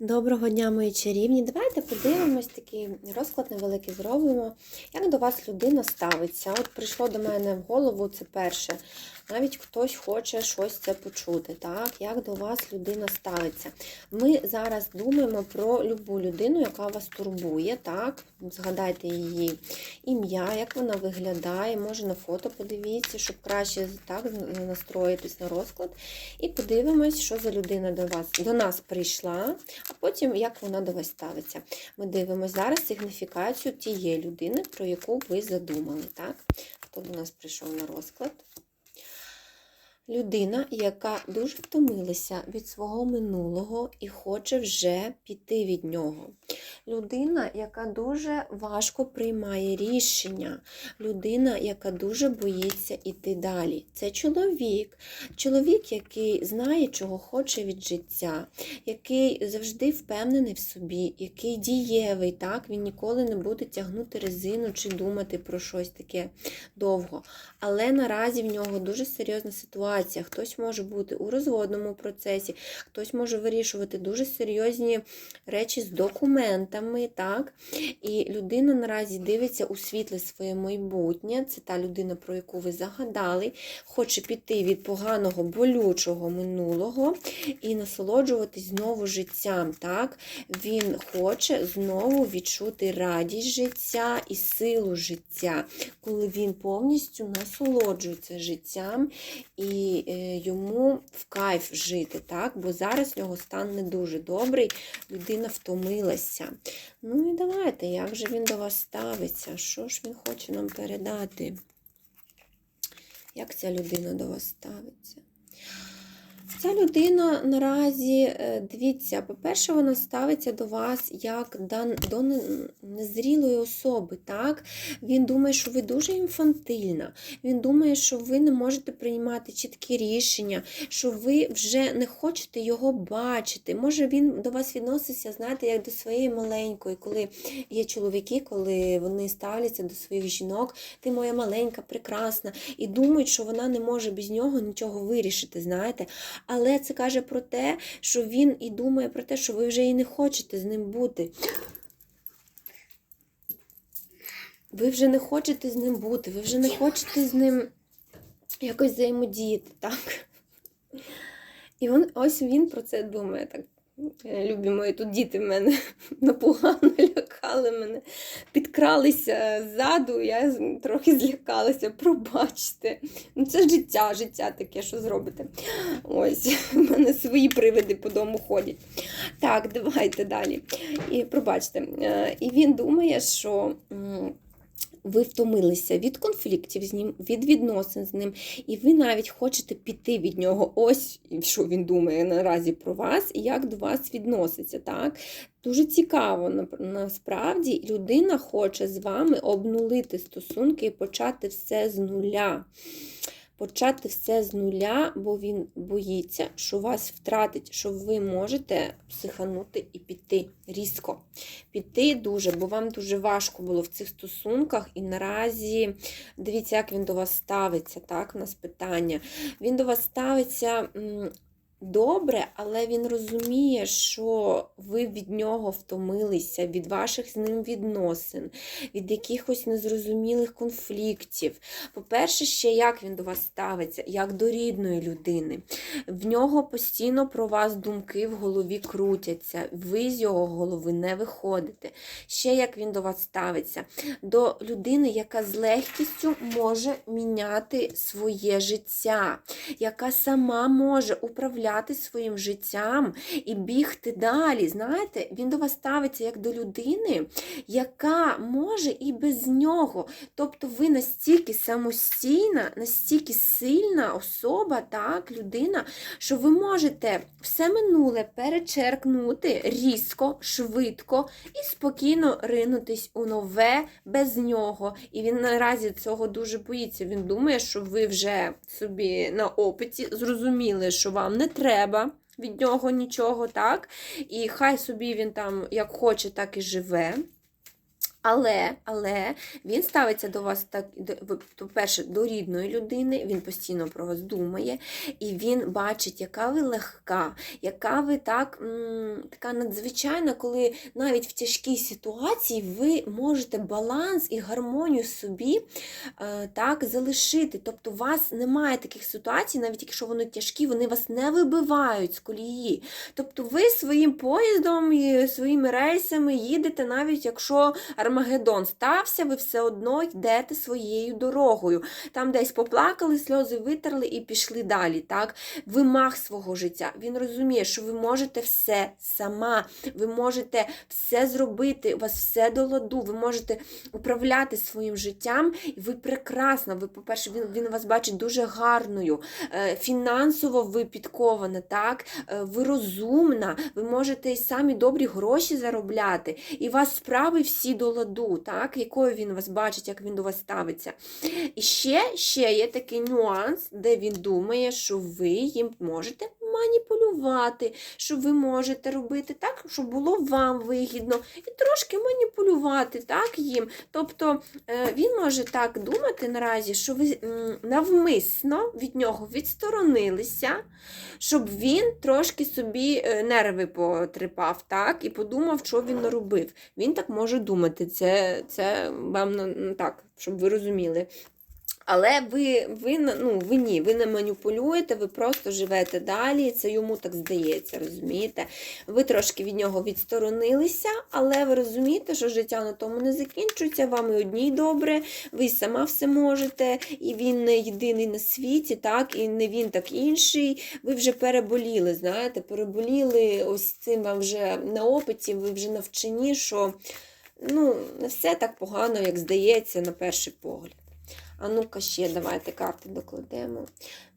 Доброго дня, мої чарівні. Давайте подивимось такий розклад невеликий зробимо. Як до вас людина ставиться? От прийшло до мене в голову це перше. Навіть хтось хоче щось це почути. Так? Як до вас людина ставиться? Ми зараз думаємо про любу людину, яка вас турбує. Так? Згадайте її ім'я, як вона виглядає. Може на фото подивіться, щоб краще так настроїтись на розклад. І подивимось, що за людина до вас до нас прийшла а потім як вона до вас ставиться. Ми дивимося зараз сигніфікацію тієї людини, про яку ви задумали. Так? Хто до нас прийшов на розклад? Людина, яка дуже втомилася від свого минулого і хоче вже піти від нього. Людина, яка дуже важко приймає рішення. Людина, яка дуже боїться йти далі. Це чоловік. Чоловік, який знає, чого хоче від життя, який завжди впевнений в собі, який дієвий. так? Він ніколи не буде тягнути резину чи думати про щось таке довго. Але наразі в нього дуже серйозна ситуація. Хтось може бути у розводному процесі, хтось може вирішувати дуже серйозні речі з документами. так? І людина наразі дивиться у світле своє майбутнє. Це та людина, про яку ви загадали, хоче піти від поганого, болючого минулого і насолоджуватись знову життям. так? Він хоче знову відчути радість життя і силу життя, коли він повністю насолоджується життям і йому в кайф жити, так? бо зараз в нього стан не дуже добрий, людина втомилася. Ну і давайте, як же він до вас ставиться? Що ж він хоче нам передати? Як ця людина до вас ставиться? Ця людина наразі, е, дивіться, по-перше, вона ставиться до вас як до незрілої особи. так? Він думає, що ви дуже інфантильна. Він думає, що ви не можете приймати чіткі рішення, що ви вже не хочете його бачити. Може, він до вас відноситься, знаєте, як до своєї маленької, коли є чоловіки, коли вони ставляться до своїх жінок, ти моя маленька, прекрасна, і думають, що вона не може без нього нічого вирішити, знаєте. Але це каже про те, що він і думає про те, що ви вже і не хочете з ним бути. Ви вже не хочете з ним бути, ви вже не хочете з ним якось взаємодіяти, так? І він, ось він про це думає. так. Е, любі мої, тут діти мене напогано лякали мене, підкралися ззаду, я трохи злякалася, пробачте. Ну Це життя, життя таке, що зробите. Ось, в мене свої привиди по дому ходять. Так, давайте далі. І пробачте. Е, і він думає, що ви втомилися від конфліктів з ним, від відносин з ним, і ви навіть хочете піти від нього. Ось що він думає наразі про вас і як до вас відноситься. так? Дуже цікаво, насправді людина хоче з вами обнулити стосунки і почати все з нуля почати все з нуля, бо він боїться, що вас втратить, що ви можете психанути і піти різко. Піти дуже, бо вам дуже важко було в цих стосунках. І наразі дивіться, як він до вас ставиться. Так, у нас питання. Він до вас ставиться добре, але він розуміє, що ви від нього втомилися, від ваших з ним відносин, від якихось незрозумілих конфліктів. По-перше, ще як він до вас ставиться, як до рідної людини. В нього постійно про вас думки в голові крутяться, ви з його голови не виходите. Ще як він до вас ставиться, до людини, яка з легкістю може міняти своє життя, яка сама може управляти управляти своїм життям і бігти далі. Знаєте, він до вас ставиться як до людини, яка може і без нього. Тобто ви настільки самостійна, настільки сильна особа, так, людина, що ви можете все минуле перечеркнути різко, швидко і спокійно ринутись у нове без нього. І він наразі цього дуже боїться. Він думає, що ви вже собі на опиті зрозуміли, що вам не треба від нього нічого, так? І хай собі він там як хоче, так і живе. Але, але він ставиться до вас так, по-перше, до рідної людини, він постійно про вас думає, і він бачить, яка ви легка, яка ви так, м, така надзвичайна, коли навіть в тяжкій ситуації ви можете баланс і гармонію собі е, так залишити. Тобто, у вас немає таких ситуацій, навіть якщо вони тяжкі, вони вас не вибивають з колії. Тобто ви своїм поїздом і своїми рейсами їдете, навіть якщо Армагеддон стався, ви все одно йдете своєю дорогою. Там десь поплакали, сльози витерли і пішли далі. Так? Вимах свого життя. Він розуміє, що ви можете все сама, ви можете все зробити, у вас все до ладу, ви можете управляти своїм життям. І ви прекрасна. Ви, по-перше, він, він вас бачить дуже гарною, е, фінансово ви підкована, так? Е, ви розумна, ви можете і самі добрі гроші заробляти, і вас справи всі до ладу, так? якою він вас бачить, як він до вас ставиться. І ще, ще є такий нюанс, де він думає, що ви їм можете маніпулювати, що ви можете робити так, щоб було вам вигідно, і трошки маніпулювати так, їм. Тобто е, він може так думати наразі, що ви навмисно від нього відсторонилися, щоб він трошки собі е, нерви потрепав, так, і подумав, що він наробив. Він так може думати. Це, це вам так, щоб ви розуміли. Але ви, ви, ну, ви ні, ви не маніпулюєте, ви просто живете далі, це йому так здається, розумієте? Ви трошки від нього відсторонилися, але ви розумієте, що життя на тому не закінчується, вам і одній добре, ви сама все можете, і він не єдиний на світі, так, і не він так інший. Ви вже переболіли, знаєте, переболіли ось цим вам вже на опиті, ви вже навчені, що ну, не все так погано, як здається, на перший погляд. А ну-ка ще давайте карти докладемо.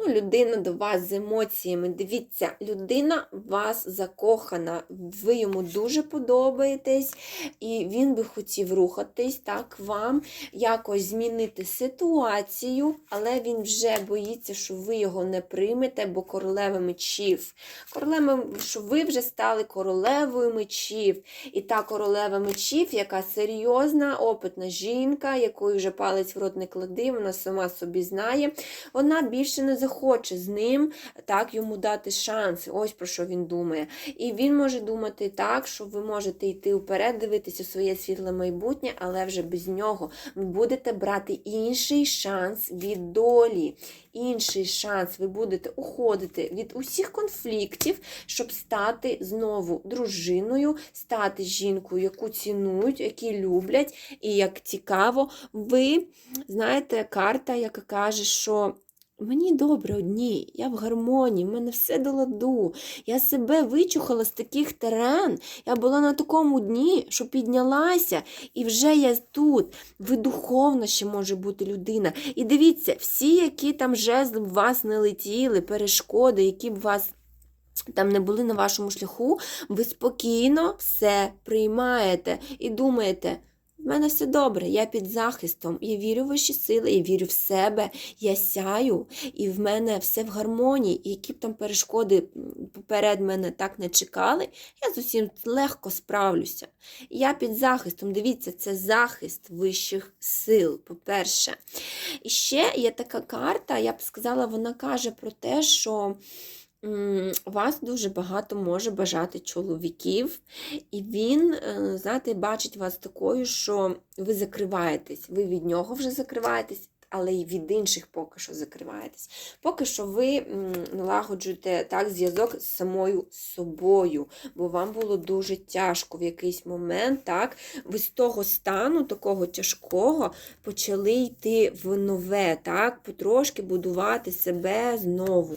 Ну, людина до вас з емоціями. Дивіться, людина вас закохана, ви йому дуже подобаєтесь, і він би хотів рухатись так вам, якось змінити ситуацію, але він вже боїться, що ви його не приймете, бо королева мечів. Королева, що ви вже стали королевою мечів. І та королева мечів, яка серйозна, опитна жінка, якої вже палець в рот не клади, вона сама собі знає, вона більше не захоче з ним так йому дати шанс. Ось про що він думає. І він може думати так, що ви можете йти вперед, дивитися своє світле майбутнє, але вже без нього. Ви будете брати інший шанс від долі. Інший шанс, ви будете уходити від усіх конфліктів, щоб стати знову дружиною, стати жінкою, яку цінують, які люблять, і як цікаво, ви знаєте, карта, яка каже, що мені добре одній, я в гармонії, в мене все до ладу. Я себе вичухала з таких терен. Я була на такому дні, що піднялася, і вже я тут. Ви духовна ще може бути людина. І дивіться, всі, які там жезли в вас не летіли, перешкоди, які б вас. Там не були на вашому шляху, ви спокійно все приймаєте і думаєте, в мене все добре, я під захистом, я вірю в ваші сили, я вірю в себе, я сяю, і в мене все в гармонії. І які б там перешкоди поперед мене так не чекали, я з усім легко справлюся. Я під захистом, дивіться, це захист вищих сил, по-перше. І ще є така карта, я б сказала, вона каже про те, що. Вас дуже багато може бажати чоловіків, і він, е, знаєте, бачить вас такою, що ви закриваєтесь. Ви від нього вже закриваєтесь, але й від інших поки що закриваєтесь. Поки що ви налагоджуєте так зв'язок з самою собою, бо вам було дуже тяжко в якийсь момент. так, Ви з того стану, такого тяжкого, почали йти в нове, так, потрошки будувати себе знову.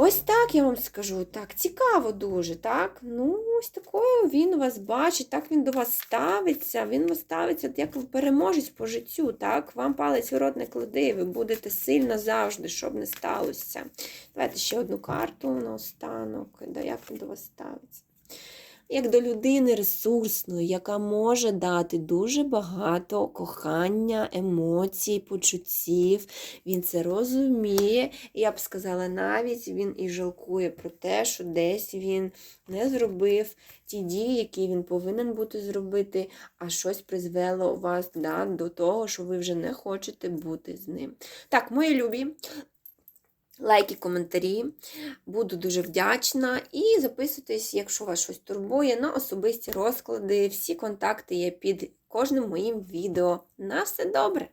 Ось так я вам скажу. Так, цікаво дуже, так? Ну, ось такою він вас бачить, так він до вас ставиться. Він вас ставиться як ви переможець по життю, так? Вам палець у рот не клади, ви будете сильна завжди, щоб не сталося. Давайте ще одну карту на останок. Як він до вас ставиться? Як до людини ресурсної, яка може дати дуже багато кохання, емоцій, почуттів. Він це розуміє. Я б сказала, навіть він і жалкує про те, що десь він не зробив ті дії, які він повинен бути зробити, а щось призвело вас да, до того, що ви вже не хочете бути з ним. Так, мої любі. Лайки, коментарі. Буду дуже вдячна. І записуйтесь, якщо вас щось турбує, на особисті розклади. Всі контакти є під кожним моїм відео. На все добре!